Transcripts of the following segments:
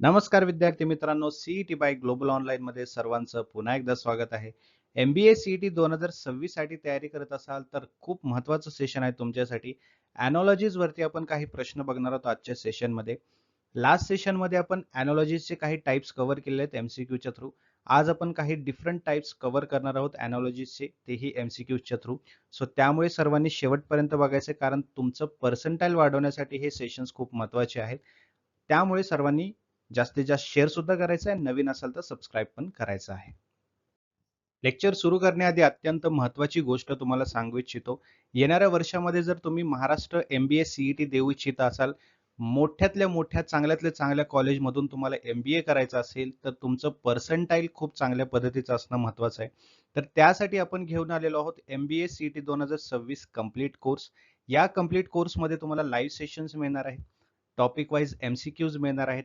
नमस्कार विद्यार्थी मित्रांनो सीईटी बाय ग्लोबल ऑनलाईन मध्ये सर्वांचं पुन्हा एकदा स्वागत आहे. एमबीए सीईटी दोन हजार सव्वीससाठी तयारी करत असाल तर खूप महत्वाचं सेशन आहे तुमच्यासाठी. अॅनॉलॉजीज वरती आपण काही प्रश्न बघणार आहोत आजच्या सेशनमध्ये. लास्ट सेशनमध्ये आपण अॅनॉलॉजीजचे काही टाइप्स कव्हर केले आहेत एमसीक्यूच्या थ्रू आज आपण काही डिफरंट टाइप्स कव्हर करणार आहोत अॅनॉलॉजीजचे तेही एमसीक्यूच्या थ्रू सो त्यामुळे सर्वांनी शेवटपर्यंत बघायचे कारण तुमचं पर्सेंटाईल वाढवण्यासाठी हे सेशन्स खूप महत्त्वाचे आहेत. त्यामुळे सर्वांनी जास्तीत जास्त शेअर सुद्धा करायचा आहे. नवीन असाल तर सबस्क्राईब पण करायचं आहे. लेक्चर सुरू करण्याआधी अत्यंत महत्वाची गोष्ट तुम्हाला सांगू इच्छितो. येणाऱ्या वर्षामध्ये जर तुम्ही महाराष्ट्र एमबीए सीईटी देऊ इच्छित असाल मोठ्यातल्या मोठ्या चांगल्यातल्या चांगल्या कॉलेजमधून तुम्हाला एमबीए करायचं असेल तर तुमचं पर्सेंटाईल खूप चांगल्या पद्धतीचं असणं महत्वाचं आहे. तर त्यासाठी आपण घेऊन आलेलो आहोत एमबीए सीईटी दोन हजार सव्वीस कंप्लीट कोर्स या कंप्लीट कोर्समध्ये तुम्हाला लाईव्ह सेशन्स मिळणार आहेत. Topic wise M C Qs मिळणार आहेत.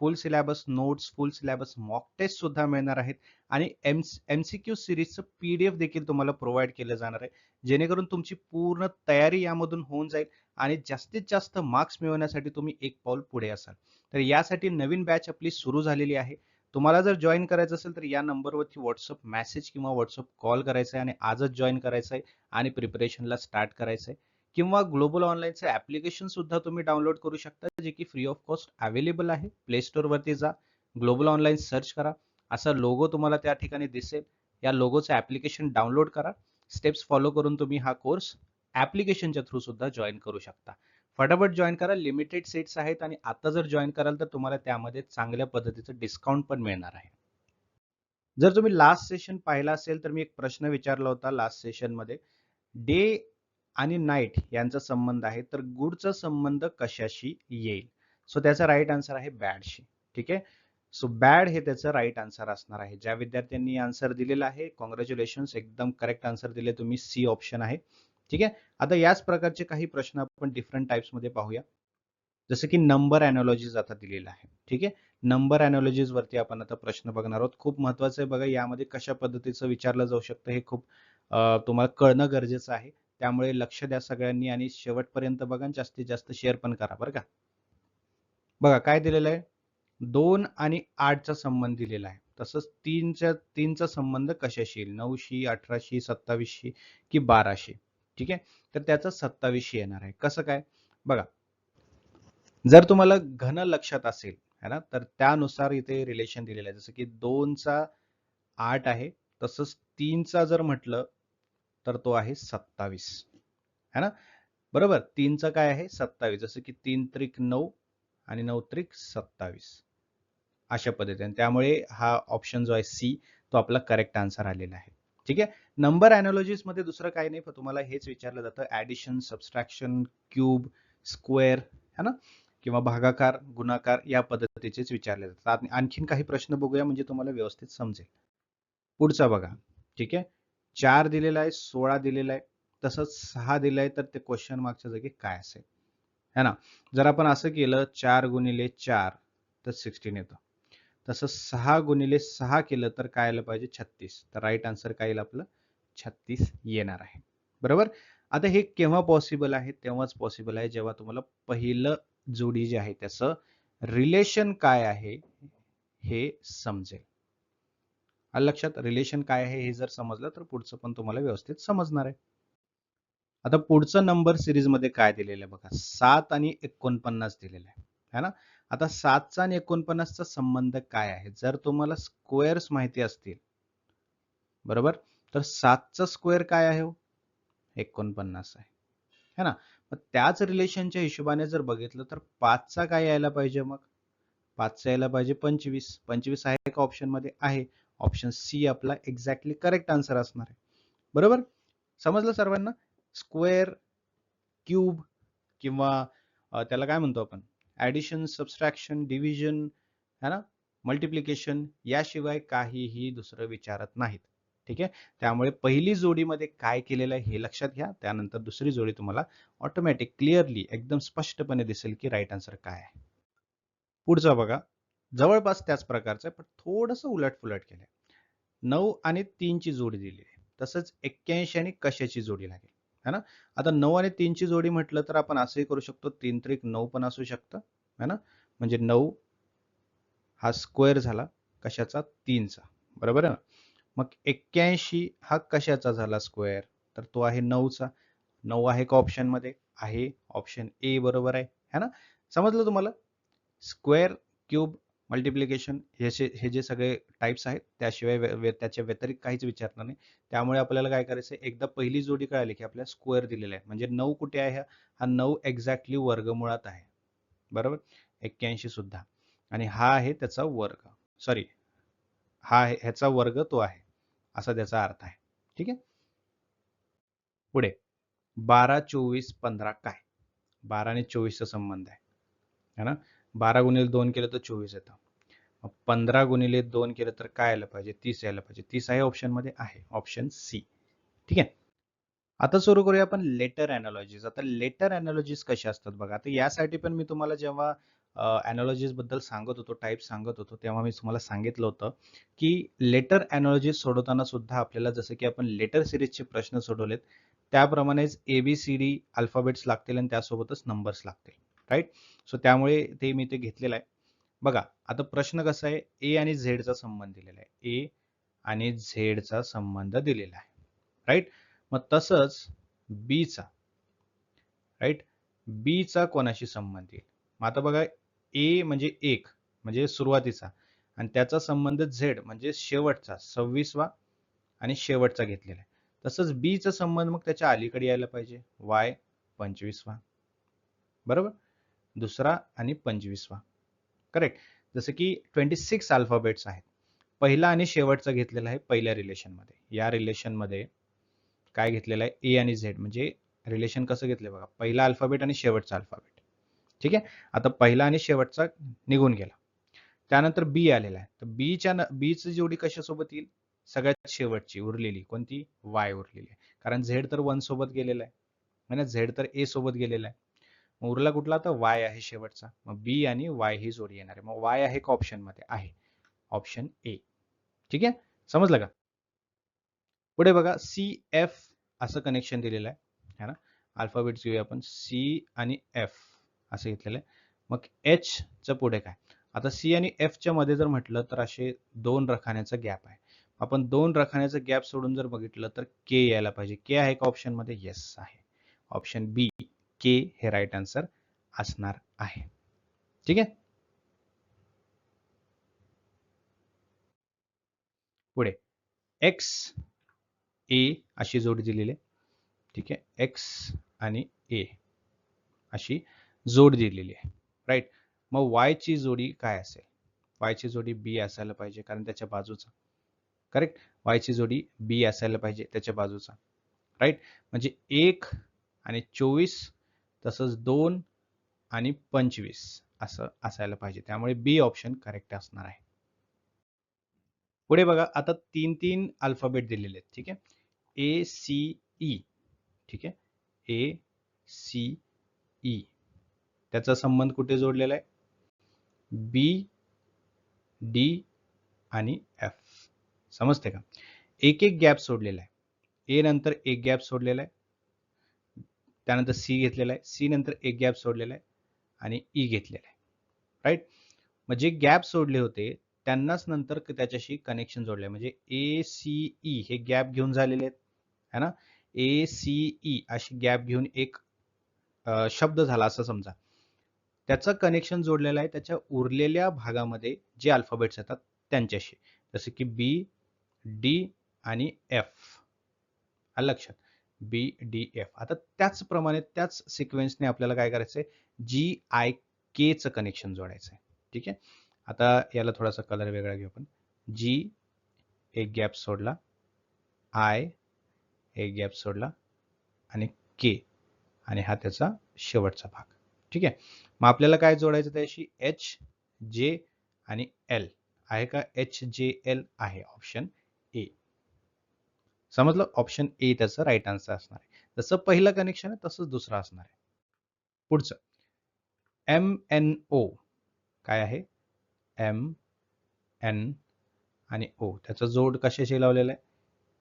Full syllabus notes full syllabus mock test सुद्धा मिळणार आहेत. आणि एम एम सी क्यू सिरीजचं पी डी एफ देखील तुम्हाला प्रोव्हाइड केलं जाणार आहे. जेणेकरून तुमची पूर्ण तयारी यामधून होऊन जाईल आणि जास्तीत जास्त मार्क्स मिळवण्यासाठी तुम्ही एक पाऊल पुढे असाल. तर यासाठी नवीन बॅच आपली सुरू झालेली आहे. तुम्हाला जर जॉईन करायचं असेल तर या नंबरवरती व्हॉट्सअप मेसेज किंवा व्हॉट्सअप कॉल करायचा आहे आणि आजच जॉईन करायचं आहे आणि प्रिपरेशनला स्टार्ट करायचं आहे. किंवा ग्लोबल ऑनलाईनचं ऍप्लिकेशन सुद्धा तुम्ही डाउनलोड करू शकता जे की फ्री ऑफ कॉस्ट अवेलेबल आहे. प्ले स्टोअरवरती जा ग्लोबल ऑनलाईन सर्च करा. असा लोगो तुम्हाला त्या ठिकाणी दिसेल. या लोगोचं ऍप्लिकेशन डाउनलोड करा. स्टेप्स फॉलो करून तुम्ही हा कोर्स ऍप्लिकेशनच्या थ्रू सुद्धा जॉईन करू शकता. फटाफट जॉईन करा. लिमिटेड सीट्स आहेत आणि आता जर जॉईन कराल तर तुम्हाला त्यामध्ये चांगल्या पद्धतीचं डिस्काउंट पण मिळणार आहे. जर तुम्ही लास्ट सेशन पाहिला असेल तर मी एक प्रश्न विचारला होता लास्ट सेशनमध्ये डे आणि नाईट यांचा संबंध आहे तर गुडचा संबंध कशाशी येईल? सो त्याचा राईट आन्सर आहे बॅडशी ठीक आहे? सो बॅड हे त्याचं राईट आन्सर असणार आहे. ज्या विद्यार्थ्यांनी आन्सर दिलेला आहे कॉंग्रॅच्युलेशन एकदम करेक्ट आन्सर दिले तुम्ही. सी ऑप्शन आहे. ठीक आहे? आता याच प्रकारचे काही प्रश्न आपण डिफरंट टाइप्समध्ये पाहूया. जसं की नंबर अॅनॉलॉजीज आता दिलेला आहे. ठीक आहे? नंबर अॅनॉलॉजीज वरती आपण आता प्रश्न बघणार आहोत. खूप महत्वाचं आहे बघा यामध्ये कशा पद्धतीचं विचारलं जाऊ शकतं हे खूप तुम्हाला कळणं गरजेचं आहे. त्यामुळे लक्ष द्या सगळ्यांनी आणि शेवटपर्यंत बघा जास्तीत जास्त शेअर पण करा बरं का. बघा काय दिलेलं आहे? दोन आणि आठचा संबंध दिलेला आहे. तसंच तीनच्या तीनचा संबंध कशाशी? येईल नऊशी अठराशी सत्तावीसशी की बाराशे? ठीक आहे? तर त्याचा सत्तावीसशी येणार आहे. कसं काय? बघा. जर तुम्हाला घन लक्षात असेल है ना? तर त्यानुसार इथे रिलेशन दिलेलं आहे. जसं की दोनचा आठ आहे तसंच तीनचा जर म्हटलं तर तो आहे सत्तावीस. है ना? बरोबर? तीनचं काय आहे? सत्तावीस. जसं की तीन त्रिक नऊ आणि नऊ त्रिक सत्तावीस. अशा पद्धतीने. त्यामुळे हा ऑप्शन जो आहे सी तो आपला करेक्ट आन्सर आलेला आहे. ठीक आहे? नंबर अॅनॉलॉजीजमध्ये दुसरं काही नाही. पण तुम्हाला हेच विचारलं जातं. ऍडिशन सबस्ट्रॅक्शन क्यूब स्क्वेअर है ना? किंवा भागाकार गुणाकार या पद्धतीचेच विचारले जातात. आणखीन काही प्रश्न बघूया म्हणजे तुम्हाला व्यवस्थित समजेल. पुढचा बघा. ठीक आहे? चार दिलेला आहे सोळा दिलेला आहे तसंच सहा दिलं आहे तर ते क्वेश्चन मार्कच्या जागी काय असेल? है ना? जर आपण असं केलं चार गुणिले चार तर सिक्स्टीन येतं. तसं सहा गुणिले सहा केलं तर काय आलं पाहिजे? छत्तीस. तर राईट आन्सर काय येईल आपलं? छत्तीस येणार आहे. बरोबर? आता हे केव्हा पॉसिबल आहे? तेव्हाच पॉसिबल आहे जेव्हा तुम्हाला पहिलं जोडी जे आहे त्याचं रिलेशन काय आहे हे समजेल. लक्षात रिलेशन काय आहे हे जर समजलं तर पुढचं पण तुम्हाला व्यवस्थित समजणार आहे. आता पुढचं नंबर सिरीजमध्ये काय दिलेलं आहे बघा? सात आणि एकोणपन्नास दिलेलं आहे. है ना? आता सातचा आणि एकोणपन्नासचा संबंध काय आहे? जर तुम्हाला स्क्वेअर्स माहिती असतील बरोबर? तर सातचा स्क्वेअर काय आहे हो? एकोणपन्नास आहे. है ना? मग त्याच रिलेशनच्या हिशोबाने जर बघितलं तर पाचचा काय यायला पाहिजे मग? पाचचा यायला पाहिजे पंचवीस. पंचवीस आहे का ऑप्शनमध्ये आहे. ऑप्शन सी आपला एक्झॅक्टली करेक्ट आन्सर असणार आहे. बरोबर? समजलं सर्वांना? स्क्वेअर क्यूब किंवा त्याला काय म्हणतो आपण? ऍडिशन सबस्ट्रॅक्शन डिव्हिजन है ना? मल्टिप्लिकेशन याशिवाय काहीही दुसरं विचारत नाहीत. ठीक आहे? त्यामुळे पहिली जोडीमध्ये काय केलेलं आहे हे लक्षात घ्या. त्यानंतर दुसरी जोडी तुम्हाला ऑटोमॅटिक क्लिअरली एकदम स्पष्टपणे दिसेल की राईट आन्सर काय आहे. पुढचा बघा. जवळपास त्याच प्रकारचं आहे पण थोडस उलटफुलट केलंय. नऊ आणि तीनची जोडी दिली आहे. तसंच एक्क्याऐंशी आणि कशाची जोडी लागेल. है ना? आता नऊ आणि तीनची जोडी म्हटलं तर आपण असंही करू शकतो तीन त्रिक नऊ पण असू शकतं. है ना? म्हणजे नऊ हा स्क्वेअर झाला कशाचा? तीनचा. बरोबर आहे ना? मग एक्क्याऐंशी हा कशाचा झाला स्क्वेअर? तर तो आहे नऊचा. नऊ आहे का ऑप्शनमध्ये? आहे. ऑप्शन ए बरोबर आहे. है ना? समजलं तुम्हाला? स्क्वेअर क्यूब मल्टिप्लिकेशन हे हे जे सगळे टाइप्स आहेत त्याशिवाय त्याच्या व्यतिरिक्त काहीच विचारणार नाही. त्यामुळे आपल्याला काय करायचं एकदा पहिली जोडी कळाली की आपल्याला स्क्वेअर दिलेला आहे. म्हणजे नऊ कुठे आहे हा? नऊ एक्झॅक्टली वर्गमुळात आहे. बरोबर? एक्क्याऐंशी सुद्धा. आणि हा आहे त्याचा वर्ग. सॉरी हा आहे ह्याचा वर्ग तो आहे. असा त्याचा अर्थ आहे. ठीक आहे? पुढे. बारा चोवीस पंधरा काय? बारा आणि चोवीसचा संबंध आहे. है ना? बारा गुणिले दोन केलं तर चोवीस येतं. पंधरा गुणिले दोन केलं तर काय यायला पाहिजे? तीस यायला पाहिजे. तीस आहे ऑप्शनमध्ये आहे. ऑप्शन सी ठीक आहे? आता सुरू करूया आपण लेटर अॅनॉलॉजीज आता लेटर अॅनॉलॉजीज कशा असतात बघा? आता यासाठी पण मी तुम्हाला जेव्हा अॅनॉलॉजीजबद्दल सांगत होतो टाईप सांगत होतो तेव्हा मी तुम्हाला सांगितलं होतं की लेटर अॅनॉलॉजीज सोडवताना सुद्धा आपल्याला जसं की आपण लेटर सिरीजचे प्रश्न सोडवलेत त्याप्रमाणेच A B C D alphabets लागतील आणि त्यासोबतच नंबर्स लागतील. राईट सो त्यामुळे ते मी ते घेतलेलं आहे. बघा आता प्रश्न कसा आहे? ए आणि झेडचा संबंध दिलेला आहे. ए आणि झेडचा संबंध दिलेला आहे. राईट मग तसंच बीचा राईट बीचा कोणाशी संबंध येईल? मग आता बघा ए म्हणजे एक म्हणजे सुरुवातीचा. आणि त्याचा संबंध झेड म्हणजे शेवटचा सव्वीसवा आणि शेवटचा घेतलेला आहे. तसंच बीचा संबंध मग त्याच्या अलीकडे यायला पाहिजे. वाय पंचवीसवा. बरोबर? दुसरा आणि पंचवीसवा. करेक्ट जसं की ट्वेंटी सिक्स अल्फाबेट्स आहेत. पहिला आणि शेवटचा घेतलेला आहे पहिल्या रिलेशनमध्ये या रिलेशनमध्ये काय घेतलेलं आहे? ए आणि झेड म्हणजे रिलेशन कसं घेतलं बघा? पहिला अल्फाबेट आणि शेवटचा अल्फाबेट ठीक आहे? आता पहिला आणि शेवटचा निघून गेला. त्यानंतर बी आलेला आहे. तर बीच्या बीची जोडी कशासोबत येईल? सगळ्यात शेवटची उरलेली. कोणती? वाय उरलेली आहे. कारण झेड तर वन सोबत गेलेला आहे. म्हणजे झेड तर ए सोबत गेलेला आहे. मग उरला कुठला तर वाय आहे शेवटचा. मग बी आणि वाय ही जोडी येणार. आहे मग वाय आहे का ऑप्शनमध्ये आहे. ऑप्शन ए ठीक आहे? समजलं का? पुढे बघा सी एफ असं कनेक्शन दिलेलं आहे. है ना? अल्फाबेट घेऊया आपण. सी आणि एफ असं घेतलेलं आहे. मग एच च पुढे काय? आता सी आणि एफ च्या मध्ये जर म्हटलं तर असे दोन रखाण्याचा गॅप आहे. आपण दोन रखाण्याचा गॅप सोडून जर बघितलं तर के यायला पाहिजे. के आहे का ऑप्शनमध्ये. येस आहे. ऑप्शन बी के हे राईट आन्सर असणार आहे. ठीक आहे? पुढे. एक्स ए अशी जोडी दिलेली आहे. ठीक आहे? एक्स आणि ए अशी जोड दिलेली आहे. राईट मग वायची जोडी काय असेल? वाय ची जोडी बी असायला पाहिजे कारण त्याच्या बाजूचा. करेक्ट वायची जोडी बी असायला पाहिजे त्याच्या बाजूचा. राईट म्हणजे एक आणि चोवीस तसंच दोन आणि पंचवीस असं असायला पाहिजे. त्यामुळे बी ऑप्शन करेक्ट असणार आहे. पुढे बघा आता तीन तीन अल्फाबेट दिलेले आहेत. ठीक आहे? ए सी ई ठीक आहे? ए सी ई त्याचा संबंध कुठे जोडलेला आहे? बी डी आणि एफ समजते का? एक एक गॅप सोडलेला आहे. ए नंतर एक गॅप सोडलेला आहे. त्यानंतर सी घेतलेला आहे. सी नंतर एक गॅप सोडलेला आहे आणि e ई घेतलेला आहे. राईट मग जे गॅप सोडले होते त्यांनाच नंतर त्याच्याशी कनेक्शन जोडले म्हणजे ए सी ई हे गॅप घेऊन झालेले आहेत. है ना? ए सी ई अशी गॅप घेऊन एक शब्द झाला असं समजा. त्याचं कनेक्शन जोडलेलं आहे. त्याच्या उरलेल्या भागामध्ये जे अल्फाबेट्स येतात त्यांच्याशी. जसं की बी डी आणि एफ लक्षात. B D F. आता त्याचप्रमाणे त्याच सिक्वेन्सने आपल्याला काय करायचंय? जी आय केचं कनेक्शन जोडायचं आहे ठीक आहे? आता याला थोडासा कलर वेगळा घेऊ आपण. जी एक गॅप सोडला. आय एक गॅप सोडला. आणि के आणि हा त्याचा शेवटचा भाग. ठीक आहे? मग आपल्याला काय जोडायचं त्याशी एच जे आणि एल आहे का? एच जे एल आहे ऑप्शन ए समजलं? ऑप्शन ए त्याचं राईट आन्सर असणार आहे. जसं पहिलं कनेक्शन आहे तसंच दुसरं असणार आहे. पुढचं. एम एन ओ काय आहे? एम एन आणि ओ त्याचा जोड कशाशी लावलेला आहे?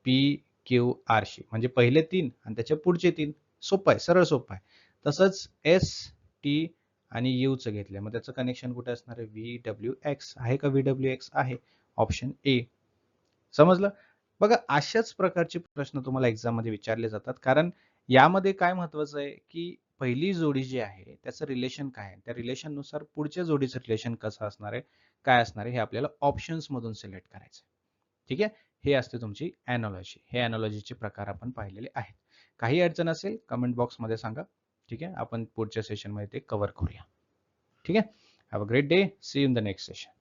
पी क्यू आरशी म्हणजे पहिले तीन आणि त्याच्या पुढचे तीन. सोपं आहे सरळ सोपं आहे. तसंच एस टी आणि यूचं घेतलंय. मग त्याचं कनेक्शन कुठे असणार आहे? व्ही डब्ल्यू एक्स आहे का व्ही डब्ल्यू एक्स आहे. ऑप्शन ए समजलं? बघा अशाच प्रकारचे प्रश्न तुम्हाला एक्झाममध्ये विचारले जातात. कारण यामध्ये काय महत्वाचं आहे की पहिली जोडी जी आहे त्याचं रिलेशन काय आहे? त्या रिलेशननुसार पुढच्या जोडीचं रिलेशन कसं असणार आहे? काय असणार आहे? हे आपल्याला ऑप्शन्स मधून सिलेक्ट करायचं ठीक आहे? हे असते तुमची अॅनॉलॉजी हे अॅनॉलॉजीचे प्रकार आपण पाहिलेले आहेत. काही अडचण असेल कमेंट बॉक्समध्ये सांगा. ठीक आहे? आपण पुढच्या सेशनमध्ये ते कव्हर करूया. ठीक आहे? Have a great day see in the next session